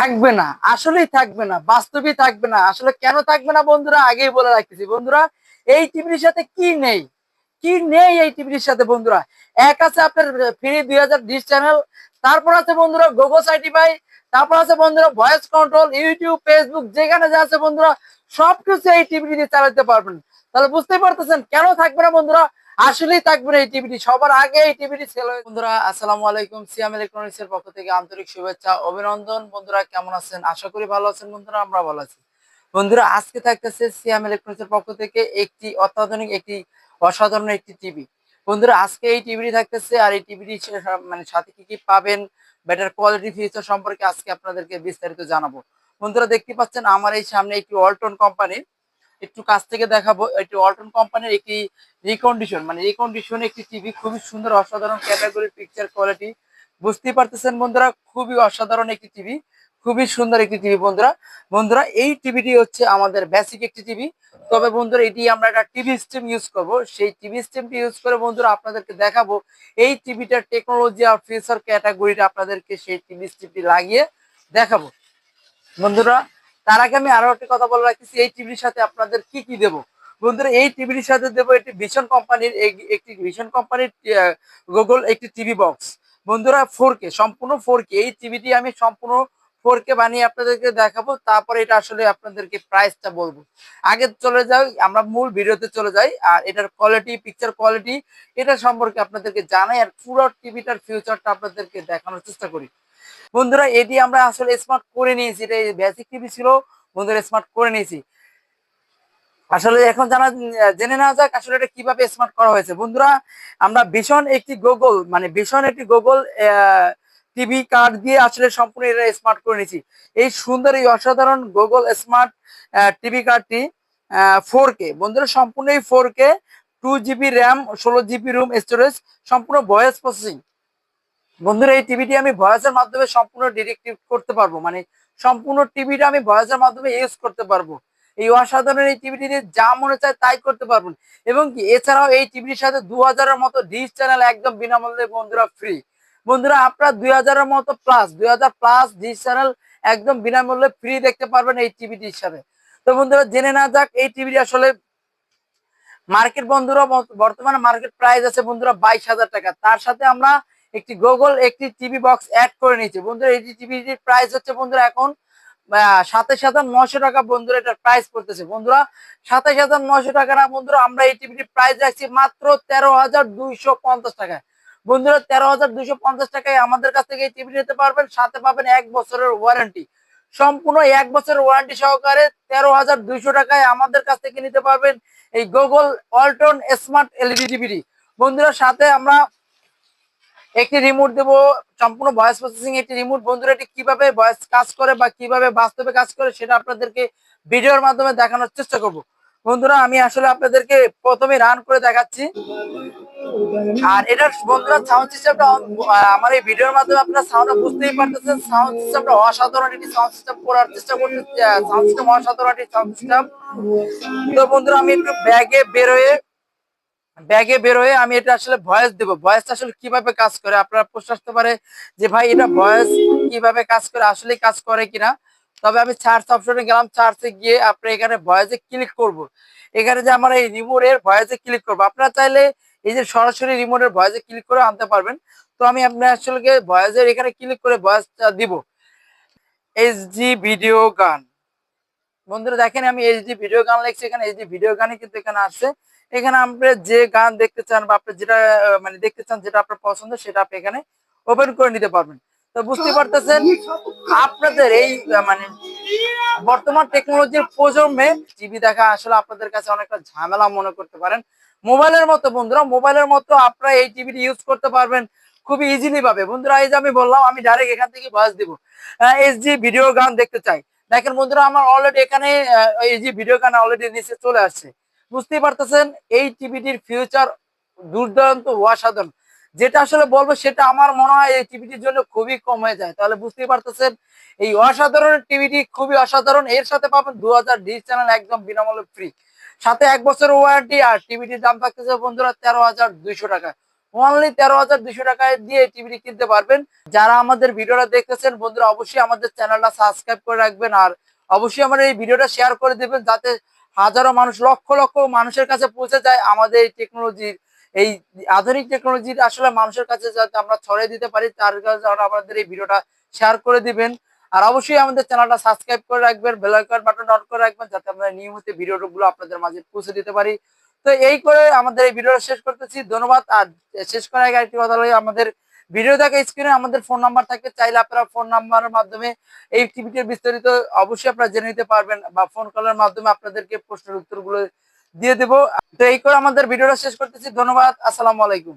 থাকবে না, আসলেই থাকবে না বাস্তবিক থাকবে না, আসলে কেন থাকবে না বন্ধুরা? আগেই বলে রাখতেছি, বন্ধুরা, এই টিভির সাথে কি নেই? কি নেই এই টিভির সাথে বন্ধুরা? এক আছে আপনার ফ্রি দুই হাজার ডিস চ্যানেল, তারপর আছে বন্ধুরা গোগো সাইটিফাই তারপর আছে বন্ধুরা ভয়েস কন্ট্রোল ইউটিউব ফেসবুক যেখানে যা আছে বন্ধুরা, সবকিছু এই টিভি দিয়ে চালাতে পারবেন। তাহলে বুঝতেই পারতেছেন, কেন থাকবে না বন্ধুরা? আসলেই থাকবে এই টিভিটি, সবার আগে এই টিভিটি সেল হয়ে বন্ধুরা, আসসালামু আলাইকুম, সিয়াম ইলেকট্রনিক্স এর পক্ষ থেকে আন্তরিক শুভেচ্ছা, অভিনন্দন। বন্ধুরা, কেমন আছেন? আশা করি ভালো আছেন বন্ধুরা আমরা ভালো আছি। বন্ধুরা, আজকে থাকতেছে সিয়াম ইলেকট্রনিক্স এর পক্ষ থেকে একটি অত্যাধুনিক, একটি অসাধারণ একটি টিভি। বন্ধুরা, আজকে এই টিভিটি থাকতেছে আর এই টিভিটি মানে সাথে কি কি পাবেন বেটার কোয়ালিটি ফিচার সম্পর্কে আজকে আপনাদেরকে বিস্তারিত জানাব। বন্ধুরা, দেখতে পাচ্ছেন আমার এই সামনে একটি অল্টন কোম্পানির একটু কাছ থেকে দেখাবো, একটি অল্টন কোম্পানির একটি রিকন্ডিশন মানে রিকন্ডিশন একটি টিভি খুবই সুন্দর অসাধারণ ক্যাটাগরি পিকচার কোয়ালিটি বুঝতেই পারতেছেন বন্ধুরা, খুবই অসাধারণ একটি টিভি খুবই সুন্দর একটি টিভি বন্ধুরা। বন্ধুরা, এই টিভিটি হচ্ছে আমাদের বেসিক একটি টিভি তবে বন্ধুরা, এটি আমরা একটা টিভি স্ট্রিম ইউজ করব। সেই টিভি স্ট্রিমটি ইউজ করে বন্ধুরা আপনাদেরকে দেখাবো এই টিভিটার টেকনোলজি আর ফিচার ক্যাটাগরিটা আপনাদেরকে সেই টিভি স্ট্রিমটি লাগিয়ে দেখাবো। বন্ধুরা তার আগে আমি আরও একটি কথা বলে রাখতেছি, এই টিভির সাথে আপনাদের কি কি দেবো? বন্ধুরা, এই টিভির সাথে দেবো একটি ভিশন কোম্পানির একটি ভিশন কোম্পানির গুগল একটি টিভি বক্স বন্ধুরা ফোর কে সম্পূর্ণ ফোর কে এই টিভিটি আমি সম্পূর্ণ ফোর কে বানিয়ে আপনাদেরকে দেখাবো, তারপরে এটা আসলে আপনাদেরকে প্রাইসটা বলব। আগে চলে যাই, আমরা মূল ভিডিওতে চলে যাই, আর এটার কোয়ালিটি পিকচার কোয়ালিটি এটা সম্পর্কে আপনাদেরকে জানাই, আর পুরো টিভিটার ফিউচারটা আপনাদেরকে দেখানোর চেষ্টা করি। বন্ধুরা এটি আমরা আসলে স্মার্ট করে নিয়েছি। এটা বেসিক টিভি ছিল, বন্ধুরা স্মার্ট করে নিয়েছি। আসলে এখন জানা, জেনে নেওয়া যাক আসলে এটা কীভাবে স্মার্ট করা হয়েছে। বন্ধুরা, আমরা ভীষণ একটি গুগল মানে ভীষণ একটি গুগল টিভি কার্ড দিয়ে আসলে সম্পূর্ণ এটা স্মার্ট করে নিয়েছি। এই সুন্দর, এই অসাধারণ গুগল স্মার্ট টিভি কার্ডটি ফোর কে বন্ধুরা, সম্পূর্ণ এই four K two GB RAM ষোলো জিবি রুম স্টোরেজ সম্পূর্ণ ভয়েস প্রসেসিং বন্ধুরা, এই টিভিটি আমি ভয়েসের মাধ্যমে সম্পূর্ণ ডিরেক্টিভ করতে পারব। মানে সম্পূর্ণ টিভিটা আমি ভয়েসের মাধ্যমে ইউজ করতে পারব। এই অসাধারণ এই টিভিটিতে যা মনে চায় তাই করতে পারবেন। এবং কি, এছাড়াও এই টিভির সাথে দু হাজারের মতো ডিশ চ্যানেল একদম বিনামূল্যে বন্ধুরা ফ্রি বন্ধুরা, আপনারা দুই হাজারের মতো প্লাস দুই হাজার প্লাস ডিশ চ্যানেল একদম বিনামূল্যে ফ্রি দেখতে পারবেন এই টিভিটির সাথে। তো বন্ধুরা, জেনে না যাক এই টিভিটি আসলে মার্কেট বন্ধুরা, বর্তমানে মার্কেট প্রাইস আছে বন্ধুরা বাইশ হাজার টাকা। তার সাথে আমরা একটি গুগল একটি টিভি বক্স অ্যাড করে নিয়েছে। বন্ধুরা, এই টিভিটির প্রাইস হচ্ছে বন্ধুরা এখন সাতাশ হাজার নশো টাকা বন্ধুরা এটার প্রাইস পড়তেছে। বন্ধুরা, সাতাশ হাজার নশো টাকা না বন্ধুরা, আমরা এই টিভিটির প্রাইস রাখছি মাত্র তেরো হাজার দুইশো পঞ্চাশ টাকায়। বন্ধুরা, তেরো হাজার দুইশো পঞ্চাশ টাকায় আমাদের কাছ থেকে এই টিভি নিতে পারবেন, সাথে পাবেন এক বছরের ওয়ারেন্টি সম্পূর্ণ এক বছরের ওয়ারেন্টি সহকারে তেরো হাজার দুইশো টাকায় আমাদের কাছ থেকে নিতে পারবেন এই গুগল অল্টন স্মার্ট এলইডি টিভিটি বন্ধুরা, সাথে আমরা একটি রিমোট দেবো, সম্পূর্ণ ভয়েস প্রসেসিং একটি রিমোট বন্ধুরা, এটি কীভাবে ভয়েস কাজ করে বা কীভাবে বাস্তবে কাজ করে সেটা আপনাদেরকে ভিডিওর মাধ্যমে দেখানোর চেষ্টা করব। বন্ধুরা, আমি আসলে আপনাদেরকে প্রথমে রান করে দেখাচ্ছি। আর এটার বন্ধুরা সাউন্ড সিস্টেমটা আমার এই ভিডিওর মাধ্যমে আপনারা সাউন্ডটা বুঝতেই পারতেছেন। সাউন্ড সিস্টেমটা অসাধারণ একটি সাউন্ড সিস্টেম করার চেষ্টা করতে সাউন্ড সিস্টেম অসাধারণ একটি সাউন্ড সিস্টেম তো বন্ধুরা, আমি একটু ব্যাগে বেরোয়ে ব্যাগে বেরোয় আমি এটা আসলে ভয়েস দেবো। ভয়েসটা আসলে কীভাবে কাজ করে? আপনারা প্রশ্ন আসতে পারে যে, ভাই, এটা ভয়েস কীভাবে কাজ করে? আসলে কাজ করে কিনা? তবে আমি চার্জ অপশনে গেলাম। চার্জে গিয়ে আপনার এখানে ভয়েসে ক্লিক করব। এখানে যে আমার এই রিমোটের ভয়েসে ক্লিক করব। আপনারা চাইলে এই যে সরাসরি রিমোটের ভয়েসে ক্লিক করে আনতে পারবেন। তো আমি আপনার আসলে ভয়েসের এখানে ক্লিক করে ভয়েসটা দিব। এইচডি ভিডিও গান। বন্ধুরা দেখেন, আমি এইচডি ভিডিও গান লিখছি, এখানে এইচডি ভিডিও গানই কিন্তু এখানে আসছে এখানে আপনি যে গান দেখতে চান বা আপনি যেটা মানে দেখতে চান যেটা আপনার পছন্দ, সেটা আপনি এখানে ওপেন করে নিতে পারবেন। তো বুঝতে পারতেছেন, আপনাদের এই মানে বর্তমান টেকনোলজির প্রজন্মে টিভি দেখা আসলে আপনাদের কাছে অনেকটা ঝামেলা মনে করতে পারেন। মোবাইলের মতো বন্ধুরা, মোবাইলের মতো আপনারা এই টিভিটি ইউজ করতে পারবেন খুবই ইজিলি পাবে বন্ধুরা, এই যে আমি বললাম, আমি ডাইরেক্ট এখান থেকে ভয়েস দিব। এইচডি ভিডিও গান দেখতে চাই। দেখেন বন্ধুরা, আমার অলরেডি এখানে এইচডি ভিডিও গান অলরেডি নিচে চলে আসছে। বুঝতেই পারতেছেন, এই টিভিটির ফিউচার দুর্দান্ত, অসাধারণ। যেটা আসলে বলব, সেটা আমার মনে হয় এই টিভিটির জন্য খুবই কম হয়ে যায়। তাহলে বুঝতেই পারতেছেন, এই অসাধারণ টিভিটি খুবই অসাধারণ। এর সাথে পাবেন দু হাজার চ্যানেল একদম বিনামূল্যে ফ্রি সাথে এক বছর ওয়ারেন্টি আর টিভিটির দাম থাকতেছে বন্ধুরা তেরো হাজার টাকা। অনলি তেরো হাজার দুশো টাকায় দিয়ে টিভিটি কিনতে পারবেন। যারা আমাদের ভিডিওটা দেখতেছেন, বন্ধুরা, অবশ্যই আমাদের চ্যানেলটা সাবস্ক্রাইব করে রাখবেন আর অবশ্যই আমার এই ভিডিওটা শেয়ার করে দেবেন যাতে হাজারো মানুষ, লক্ষ লক্ষ মানুষের কাছে পৌঁছে যায় আমাদের এই টেকনোলজির এই আধুনিক টেকনোলজির আসলে মানুষের কাছে যাতে আমরা ছড়িয়ে দিতে পারি, তার কারণে আমাদের এই ভিডিওটা শেয়ার করে দিবেন। আর অবশ্যই আমাদের চ্যানেলটা সাবস্ক্রাইব করে রাখবেন বেল আইকন বাটন অন করে রাখবেন, যাতে আমরা নিয়মিত ভিডিওগুলো আপনাদের মাঝে পৌঁছে দিতে পারি। তো এই করে আমাদের এই ভিডিওটা শেষ করতেছি। ধন্যবাদ। আর শেষ করার আগে আরেকটি কথা হলো আমাদের ভিডিও থাকে স্ক্রিনে আমাদের ফোন নাম্বার থাকে। চাইলে আপনারা ফোন নাম্বারের মাধ্যমে এই টিভিটির বিস্তারিত অবশ্যই আপনারা জেনে নিতে পারবেন বা ফোন কলের মাধ্যমে আপনাদেরকে প্রশ্নের উত্তরগুলো দিয়ে দেবো। তো এই করে আমাদের ভিডিওটা শেষ করতেছি। ধন্যবাদ। আসসালামু আলাইকুম।